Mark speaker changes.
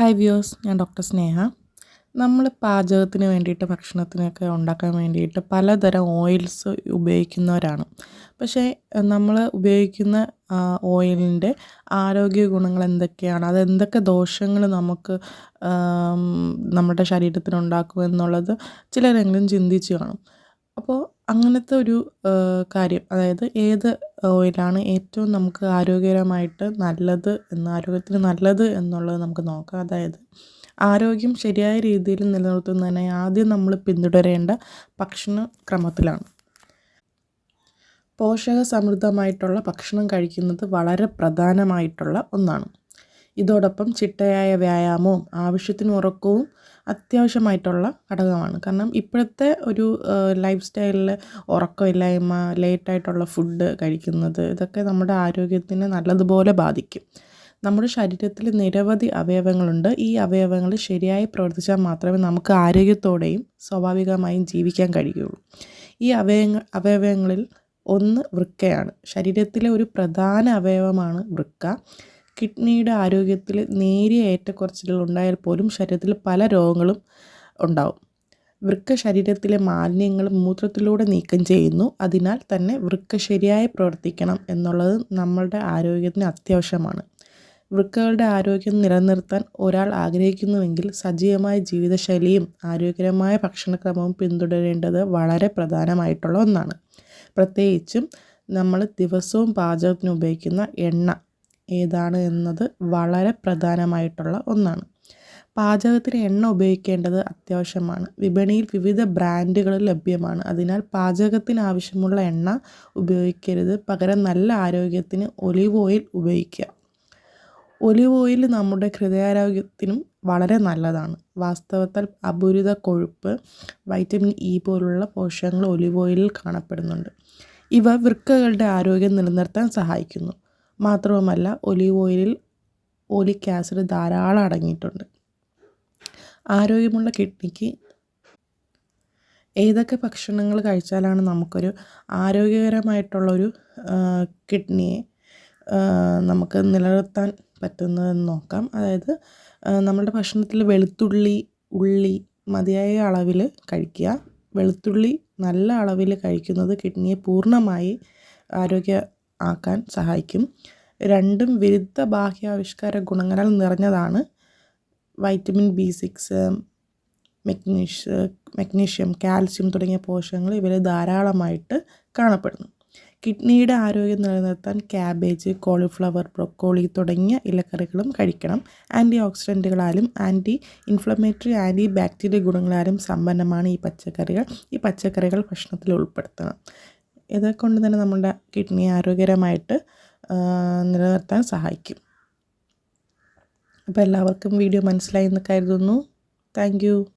Speaker 1: Hi views ഞാൻ doctor Sneha. നമ്മൾ പാചകത്തിന് വേണ്ടിയിട്ട് ഭക്ഷണത്തിനൊക്കെ ഉണ്ടാക്കാൻ വേണ്ടിയിട്ട് പലതരം ഓയിൽസ് ഉപയോഗിക്കുന്നവരാണ്. പക്ഷേ നമ്മൾ ഉപയോഗിക്കുന്ന ഓയിലിന്റെ ആരോഗ്യ ഗുണങ്ങൾ എന്തൊക്കെയാണ്? അതെന്തൊക്കെ ദോഷങ്ങൾ നമുക്ക് നമ്മുടെ ശരീരത്തിനുണ്ടാക്കും എന്നുള്ളത് ചിലരെങ്കിലും ചിന്തിച്ച് കാണും. അപ്പോൾ അങ്ങനത്തെ ഒരു കാര്യം. അതായത് ഏത് ഓയിലാണ് ഏറ്റവും നമുക്ക് ആരോഗ്യകരമായിട്ട് നല്ലത് എന്ന് ആരോഗ്യത്തിന് നല്ലത് എന്നുള്ളത് നമുക്ക് നോക്കാം. അതായത് ആരോഗ്യം ശരിയായ രീതിയിൽ നിലനിർത്തുന്നതിനെ ആദ്യം നമ്മൾ പിന്തുടരേണ്ട ഭക്ഷണ ക്രമത്തിലാണ്. പോഷക സമൃദ്ധമായിട്ടുള്ള ഭക്ഷണം കഴിക്കുന്നത് വളരെ പ്രധാനമായിട്ടുള്ള ഒന്നാണ്. ഇതോടൊപ്പം ചിട്ടയായ വ്യായാമവും ആവശ്യത്തിന് ഉറക്കവും അത്യാവശ്യമായിട്ടുള്ള ഘടകമാണ്. കാരണം ഇപ്പോഴത്തെ ഒരു ലൈഫ് സ്റ്റൈലിൽ ഉറക്കമില്ലായ്മ ലേറ്റായിട്ടുള്ള ഫുഡ് കഴിക്കുന്നത് ഇതൊക്കെ നമ്മുടെ ആരോഗ്യത്തിന് നല്ലതുപോലെ ബാധിക്കും. നമ്മുടെ ശരീരത്തിൽ നിരവധി അവയവങ്ങളുണ്ട്. ഈ അവയവങ്ങൾ ശരിയായി പ്രവർത്തിച്ചാൽ മാത്രമേ നമുക്ക് ആരോഗ്യത്തോടെയും സ്വാഭാവികമായും ജീവിക്കാൻ കഴിയുള്ളൂ. ഈ അവയവ അവയവങ്ങളിൽ ഒന്ന് വൃക്കയാണ്. ശരീരത്തിലെ ഒരു പ്രധാന അവയവമാണ് വൃക്ക. കിഡ്നിയുടെ ആരോഗ്യത്തിൽ നേരിയ ഏറ്റക്കുറച്ചിലുകൾ ഉണ്ടായാൽ പോലും ശരീരത്തിൽ പല രോഗങ്ങളും ഉണ്ടാവും. വൃക്ക ശരീരത്തിലെ മാലിന്യങ്ങൾ മൂത്രത്തിലൂടെ നീക്കം ചെയ്യുന്നു. അതിനാൽ തന്നെ വൃക്ക ശരിയായി പ്രവർത്തിക്കണം എന്നുള്ളത് നമ്മളുടെ ആരോഗ്യത്തിന് അത്യാവശ്യമാണ്. വൃക്കകളുടെ ആരോഗ്യം നിലനിർത്താൻ ഒരാൾ ആഗ്രഹിക്കുന്നുവെങ്കിൽ സജീവമായ ജീവിതശൈലിയും ആരോഗ്യകരമായ ഭക്ഷണക്രമവും പിന്തുടരേണ്ടത് വളരെ പ്രധാനമായിട്ടുള്ള ഒന്നാണ്. പ്രത്യേകിച്ചും നമ്മൾ ദിവസവും പാചകത്തിന് ഉപയോഗിക്കുന്ന എണ്ണ ഏതാണ് എന്നത് വളരെ പ്രധാനമായിട്ടുള്ള ഒന്നാണ്. പാചകത്തിന് എണ്ണ ഉപയോഗിക്കേണ്ടത് അത്യാവശ്യമാണ്. വിപണിയിൽ വിവിധ ബ്രാൻഡുകൾ ലഭ്യമാണ്. അതിനാൽ പാചകത്തിന് ആവശ്യമുള്ള എണ്ണ ഉപയോഗിക്കരുത്. പകരം നല്ല ആരോഗ്യത്തിന് ഒലിവ് ഓയിൽ ഉപയോഗിക്കുക. ഒലിവ് ഓയിൽ നമ്മുടെ ഹൃദയാരോഗ്യത്തിനും വളരെ നല്ലതാണ്. വാസ്തവത്തിൽ അപൂരിത കൊഴുപ്പ് വൈറ്റമിൻ ഇ പോലുള്ള പോഷകങ്ങൾ ഒലിവ് ഓയിലിൽ കാണപ്പെടുന്നുണ്ട്. ഇവ വൃക്കകളുടെ ആരോഗ്യം നിലനിർത്താൻ സഹായിക്കുന്നു. മാത്രവുമല്ല ഒലീവ് ഓയിലിൽ ഓലിക് ആസിഡ് ധാരാളം അടങ്ങിയിട്ടുണ്ട്. ആരോഗ്യമുള്ള കിഡ്നിക്ക് ഏതൊക്കെ ഭക്ഷണങ്ങൾ കഴിച്ചാലാണ് നമുക്കൊരു ആരോഗ്യകരമായിട്ടുള്ളൊരു കിഡ്നിയെ നമുക്ക് നിലനിർത്താൻ പറ്റുന്നതെന്ന് നോക്കാം. അതായത് നമ്മുടെ ഭക്ഷണത്തിൽ വെളുത്തുള്ളി ഉള്ളി മതിയായ അളവിൽ കഴിക്കുക. വെളുത്തുള്ളി നല്ല അളവിൽ കഴിക്കുന്നത് കിഡ്നിയെ പൂർണമായി ആരോഗ്യ ആക്കാൻ സഹായിക്കും. രണ്ടും വിരുദ്ധ ബാഹ്യാവിഷ്കാര ഗുണങ്ങളാൽ നിറഞ്ഞതാണ്. Vitamin B six മെഗ്നീഷ്യ magnesium calcium തുടങ്ങിയ പോഷകങ്ങൾ ഇവർ ധാരാളമായിട്ട് കാണപ്പെടുന്നു. കിഡ്നിയുടെ ആരോഗ്യം നിലനിർത്താൻ ക്യാബേജ് കോളിഫ്ലവർ ബ്രൊക്കോളി തുടങ്ങിയ ഇലക്കറികളും കഴിക്കണം. ആന്റി ഓക്സിഡന്റുകളാലും ആന്റി ഇൻഫ്ലമേറ്ററി ആന്റി ബാക്ടീരിയ ഗുണങ്ങളാലും സമ്പന്നമാണ് ഈ പച്ചക്കറികൾ. ഈ പച്ചക്കറികൾ ഭക്ഷണത്തിൽ ഉൾപ്പെടുത്തണം. ഇതൊക്കെ തന്നെ നമ്മുടെ കിഡ്നി ആരോഗ്യകരമായിട്ട് നിലനിർത്താൻ സഹായിക്കും. അപ്പോൾ എല്ലാവർക്കും വീഡിയോ മനസ്സിലായി എന്ന് കരുതുന്നു. താങ്ക്